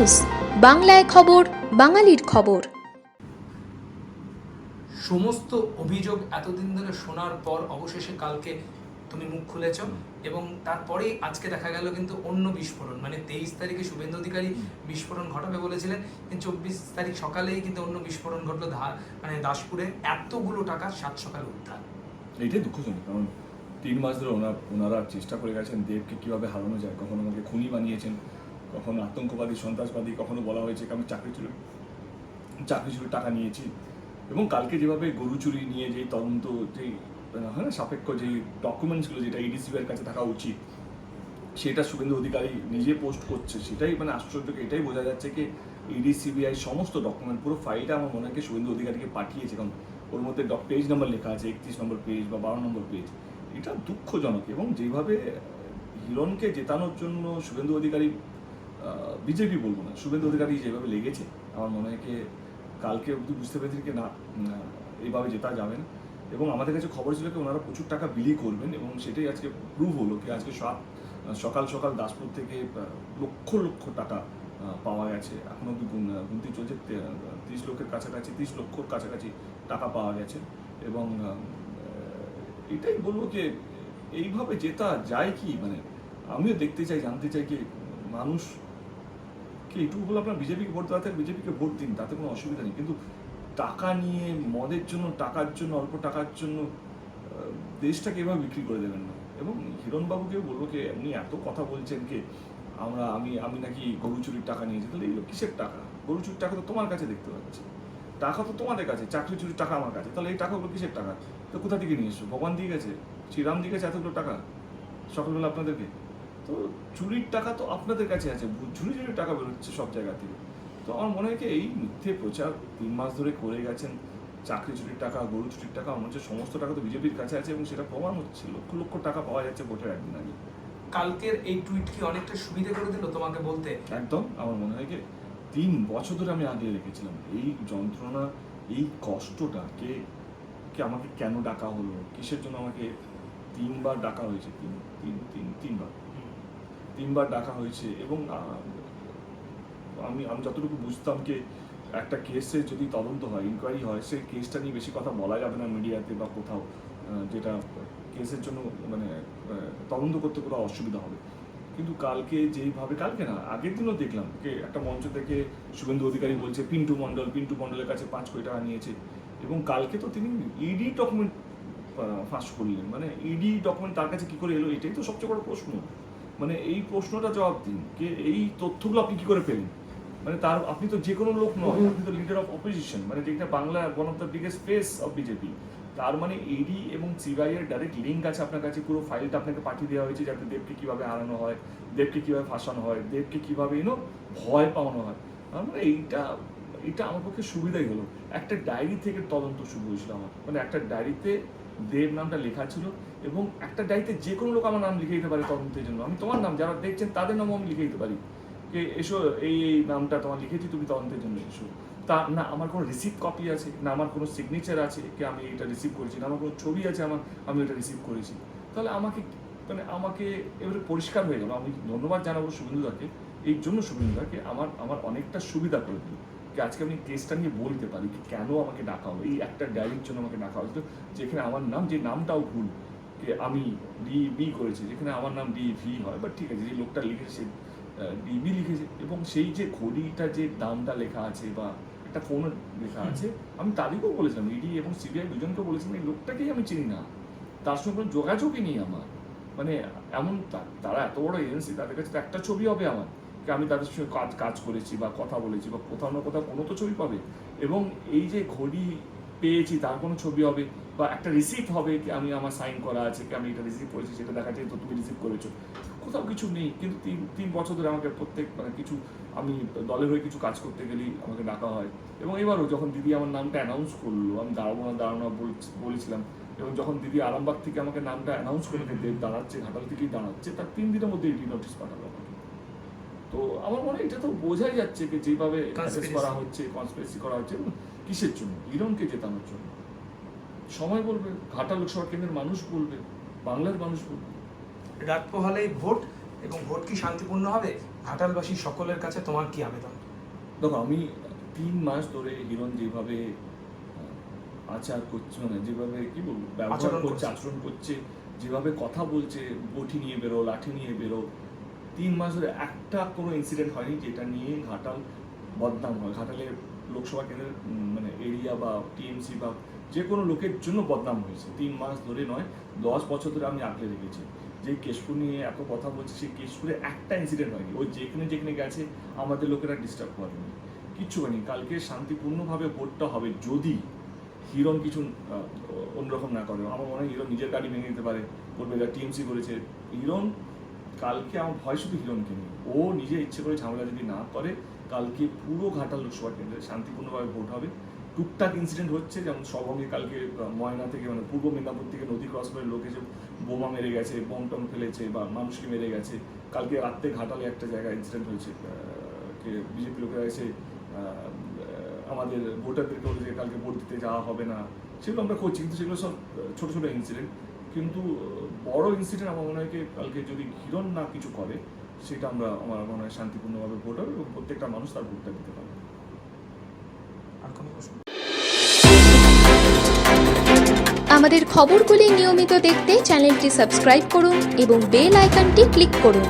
News বাংলায় খবর বাঙালির খবর। সমস্ত অভিযোগ এতদিন ধরে শোনার পর অবশেষে কালকে তুমি মুখ খুলেছ এবং তারপরেই আজকে দেখা গেল কিন্তু অন্য বিস্ফোরণ। মানে তেইশ তারিখে শুভেন্দু অধিকারী বিস্ফোরণ ঘটাবে বলেছিলেন কিন্তু চব্বিশ তারিখ সকালেই কিন্তু অন্য বিস্ফোরণ ঘটলো মানে দাসপুরে। এতগুলো টাকা সাত সকালে উদ্ধার। এইটাই দুঃখজনক কারণ তিন মাস ধরে ওনার ওনারা চেষ্টা করে গেছেন দেবকে কীভাবে হারানো যায় কখনো আমাকে খুনি বানিয়েছেন। কখনো আতঙ্কবাদী, সন্ত্রাসবাদী, কখনো বলা হয়েছে কি আমি চাকরি চুরি চাকরি চুরি টাকা নিয়েছি। এবং কালকে যেভাবে গরু চুরি নিয়ে যেই তদন্ত মানে হয়, সাপেক্ষ যেই ডকুমেন্টসগুলো যেটা এর কাছে থাকা উচিত, সেটা শুভেন্দু অধিকারী নিজে পোস্ট করছে, সেটাই মানে আশ্চর্য এটাই বোঝা যাচ্ছে কি ইডি সিবিআই সমস্ত ডকুমেন্ট পুরো ফাইলটা আমার মনে হয় শুভেন্দু অধিকারীকে পাঠিয়েছে। কারণ ওর মধ্যে পেজ নাম্বার লেখা আছে, একত্রিশ নম্বর পেজ বা বারো নম্বর পেজ এটা দুঃখজনক এবং যেভাবে হিরণকে জেতানোর জন্য শুভেন্দু অধিকারী বিজেপি বলব না, শুভেন্দু অধিকারী যেভাবে লেগেছে, আমার মনে হয় কালকে অবধি বুঝতে পেরেছি কি না এইভাবে জেতা যাবে না এবং আমাদের কাছে খবর ছিল কি ওনারা প্রচুর টাকা বিলি করবেন এবং সেটাই আজকে প্রুভ হলো কি আজকে সাত, সকাল সকাল দাসপুর থেকে লক্ষ লক্ষ টাকা পাওয়া গেছে। এখন অব্দি গুন- গুনতি চলছে তিরিশ লক্ষের কাছাকাছি, তিরিশ লক্ষর কাছাকাছি টাকা পাওয়া গেছে। এবং এটাই বলব যে এইভাবে জেতা যায় কি মানে আমিও দেখতে চাই, জানতে চাই কি মানুষ কি এইটুকু বলে আপনার বিজেপিকে ভোট দেওয়াতে, বিজেপিকে ভোট দিন, তাতে কোনো অসুবিধা নেই। কিন্তু টাকা নিয়ে, মদের জন্য, টাকার জন্য, অল্প টাকার জন্য দেশটাকে এভাবে বিক্রি করে দেবেন না। এবং হিরণবাবুকেও বলব কি উনি এত কথা বলছেন কি? আমরা, আমি আমি নাকি গরু চুরির টাকা নিয়েছি। তাহলে এইগুলো কিসের টাকা? গরু চুরির টাকা তো তোমার কাছে দেখতে পাচ্ছি। টাকা তো তোমাদের কাছে চাকরি চুরির টাকা আমার কাছে। তাহলে এই টাকাগুলো কিসের টাকা? তো কোথা থেকে নিয়ে এসছো? ভগবান দিয়ে গেছে? শ্রীরাম দিয়ে গেছে এতগুলো টাকা? সকালবেলা আপনাদেরকে? তো চুরির টাকা তো আপনাদের কাছে আছে ঝুড়ি ঝুড়ি টাকা বেরোচ্ছে সব জায়গা থেকে। তো আমার মনে হয় কি এই মিথ্যে প্রচার তিন মাস ধরে করে গেছেন চাকরি চুরির টাকা গরু চুরির টাকা আমার হচ্ছে সমস্ত টাকা তো বিজেপির কাছে আছে এবং সেটা প্রমাণ হচ্ছে। লক্ষ লক্ষ টাকা পাওয়া যাচ্ছে ভোটের একদিন আগে। কালকের এই টুইট কি অনেকটা সুবিধা করে দিল তোমাকে বলতে? একদম আমার মনে হয় কি তিন বছর ধরে আমি আগে রেখেছিলাম। এই যন্ত্রণা এই কষ্টটা কে কে আমাকে কেন ডাকা হলো কিসের জন্য আমাকে তিনবার ডাকা হয়েছে? তিন তিন তিন তিনবার। তিনবার ডাকা হয়েছে এবং আমি আমি যতটুকু বুঝতাম যে একটা কেসে যদি তদন্ত হয় ইনকোয়ারি হয়, সেই কেসটা নিয়ে বেশি কথা বলা যাবে না মিডিয়াতে বা কোথাও যেটা কেসের জন্য মানে তদন্ত করতে কোথাও অসুবিধা হবে। কিন্তু কালকে যেইভাবে, কালকে না, আগের দিনও দেখলাম যে একটা মঞ্চ থেকে শুভেন্দু অধিকারী বলছে, পিন্টু মণ্ডল, পিন্টু মণ্ডলের কাছে পাঁচ কোটি টাকা নিয়েছে। এবং কালকে তো তিনি ইডি ডকুমেন্ট ফাঁস করলেন। মানে ইডি ডকুমেন্ট তার কাছে কী করে এলো, এটাই তো সবচেয়ে বড় প্রশ্ন। মানে এই প্রশ্নটা জবাব দিন যে এই তথ্যগুলো আপনি কি করে পেলেন? মানে তার, আপনি তো যে কোনো লোক নয়, আপনি তো লিডার অফ অপোজিশন মানে যেটা Bangla one of the biggest face of BJP তার মানে ইডি এবং সিবিআই এর ডাইরেক্ট লিঙ্ক আছে আপনার কাছে, পুরো ফাইলটা আপনাকে পাঠিয়ে দেওয়া হয়েছে যাতে দেবকে কীভাবে হারানো হয়, দেবকে কীভাবে ফাঁসানো হয়, দেবকে কীভাবে ইনো ভয় পাওয়ানো হয়। মানে এইটা এটা আমার পক্ষে সুবিধাই হলো। একটা ডায়েরি থেকে তদন্ত শুরু হয়েছিল আমার। মানে একটা ডায়েরিতে দেব নামটা লেখা ছিল এবং একটা ডায়েরিতে যে কোনো লোক আমার নাম লিখে দিতে পারে তদন্তের জন্য। আমি তোমার নাম, যারা দেখছেন তাদের নামও আমি লিখে দিতে পারি। যে এসো, এই এই নামটা তোমার লিখেছি তুমি তদন্তের জন্য এসো। তা, না, আমার কোনো রিসিভ কপি আছে, না, আমার কোনো সিগনেচার আছে কি আমি এটা রিসিভ করেছি, না, আমার কোনো ছবি আছে আমার, আমি এটা রিসিভ করেছি। তাহলে আমাকে মানে আমাকে এবারে পরিষ্কার হয়ে গেল। আমি ধন্যবাদ জানাব শুভেন্দুদাকে এই জন্য শুভেন্দুদাকে আমার আমার অনেকটা সুবিধা করে দিল। আজকে আমি কেসটা নিয়ে বলতে পারি কি কেন আমাকে ডাকা হলো? এই একটা ডায়েরির জন্য আমাকে ডাকা হয়েছিল, যেখানে আমার নাম, যে নামটাও ভুল আমি ডি বি করেছি, যেখানে আমার নাম ডি ভি হয় বাট ঠিক আছে, যে লোকটা লিখেছে ডিবি লিখেছে, এবং সেই যে ঘড়িটা যে দামটা লেখা আছে বা একটা ফোন লেখা আছে, আমি তাদেরকেও বলেছিলাম ইডি এবং সিবিআই দুজনকে বলেছিলাম, এই লোকটাকেই আমি চিনি না। তার সঙ্গে কোনো যোগাযোগই নেই আমার। মানে এমন তারা এত বড় এজেন্সি তাদের কাছে একটা ছবি হবে আমার। আমি তাদের সঙ্গে কাজ কাজ করেছি বা কথা বলেছি বা কোথাও না কোথাও কোনো তো ছবি পাবে। এবং এই যে ঘড়ি পেয়েছি তার কোনো ছবি হবে বা একটা রিসিপ্ট হবে কি আমি আমার সাইন করা আছে, কি আমি এটা রিসিভ করেছি, সেটা দেখা যায় তো তুমি রিসিভ করেছ। কোথাও কিছু নেই, কিন্তু তিন তিন বছর ধরে আমাকে প্রত্যেক মানে কিছু আমি দলের হয়ে কিছু কাজ করতে গেলেই আমাকে ডাকা হয়। এবং এবারও যখন দিদি আমার নামটা অ্যানাউন্স করল, আমি দাঁড়াবো না দাঁড়ানো বলেছিলাম। এবং যখন দিদি আরামবাগ থেকে আমাকে নামটা অ্যানাউন্স করে দাঁড়াচ্ছে ঘাটাল থেকেই দাঁড়াচ্ছে, তার তিন দিনের মধ্যে এটি নোটিশ পাঠালো আমাকে। তো আমার মনে হয় এটা তো বোঝাই যাচ্ছে যে যেভাবে করা হচ্ছে কনস্পিরেসি করা হচ্ছে। কিসের জন্য? ইরনকে জেতানোর জন্য। সময় বলবে ঘাটা লোকসভা কেন্দ্রের মানুষ বলবে বাংলার মানুষ বলবে। রাত পোহালেই ভোট এবং ভোট কি শান্তিপূর্ণ হবে? ঘাটালবাসী সকলের কাছে তোমার কি আবেদন? দেখো আমি তিন মাস ধরে হিরণ যেভাবে আচার করছে মানে যেভাবে কি বলব ব্যবহার করছে। আচরণ করছে যেভাবে কথা বলছে বটি নিয়ে বেরো লাঠি নিয়ে বেরো তিন মাস ধরে একটা কোনো ইনসিডেন্ট হয়নি যেটা নিয়ে ঘাটাল বদনাম হয়। ঘাটালে লোকসভা কেন্দ্রের মানে এরিয়া বা টিএমসি বা যে কোনো লোকের জন্য বদনাম হয়েছে। তিন মাস ধরে নয়, দশ বছর ধরে আমি আগলে রেখেছি। যে কেশপুর নিয়ে এত কথা বলছে, সেই কেশপুরে একটা ইনসিডেন্ট হয়নি। ওই যেখানে যেখানে গেছে, আমাদের লোকেরা ডিস্টার্ব করেনি। কিচ্ছু হয়নি। কালকে শান্তিপূর্ণভাবে ভোটটা হবে যদি হিরণ কিছু অন্যরকম না করে। আমার মনে হয় হিরণ নিজের গাড়ি ভেঙে দিতে পারে। বলবে যা টিএমসি করেছে। হিরণ কালকে আমার ভয় শুধু হিরণকে নিয়ে। ও নিজে ইচ্ছে করে ঝামেলা যদি না করে, কালকে পুরো ঘাটাল লোকসভা কেন্দ্রে শান্তিপূর্ণভাবে ভোট হবে। টুকটাক ইনসিডেন্ট হচ্ছে, যেমন সবঙ্গে কালকে ময়না থেকে মানে পূর্ব মেদিনীপুর থেকে নদী ক্রস করে লোক এসে বোমা মেরে গেছে, বোম টম ফেলেছে বা মানুষকে মেরে গেছে। কালকে রাত্রে ঘাটালে একটা জায়গায় ইনসিডেন্ট হয়েছে বিজেপি লোকেরা এসে আমাদের ভোটারদেরকে বলে যে কালকে ভোট দিতে যাওয়া হবে না। সেগুলো আমরা করছি, কিন্তু সেগুলো সব ছোট ছোট ইনসিডেন্ট কিন্তু বড় ইনসিডেন্ট আমার মনে হয় কালকে যদি হিরণ না কিছু করে সেটা আমরা আমার মনে হয় শান্তিপূর্ণভাবে ভোট হবে এবং প্রত্যেকটা মানুষ তার ভোটটা দিতে পারবে। আর কোনো প্রশ্ন? আমাদের খবরগুলি নিয়মিত দেখতে চ্যানেলটি সাবস্ক্রাইব করুন এবং বেল আইকনটি ক্লিক করুন।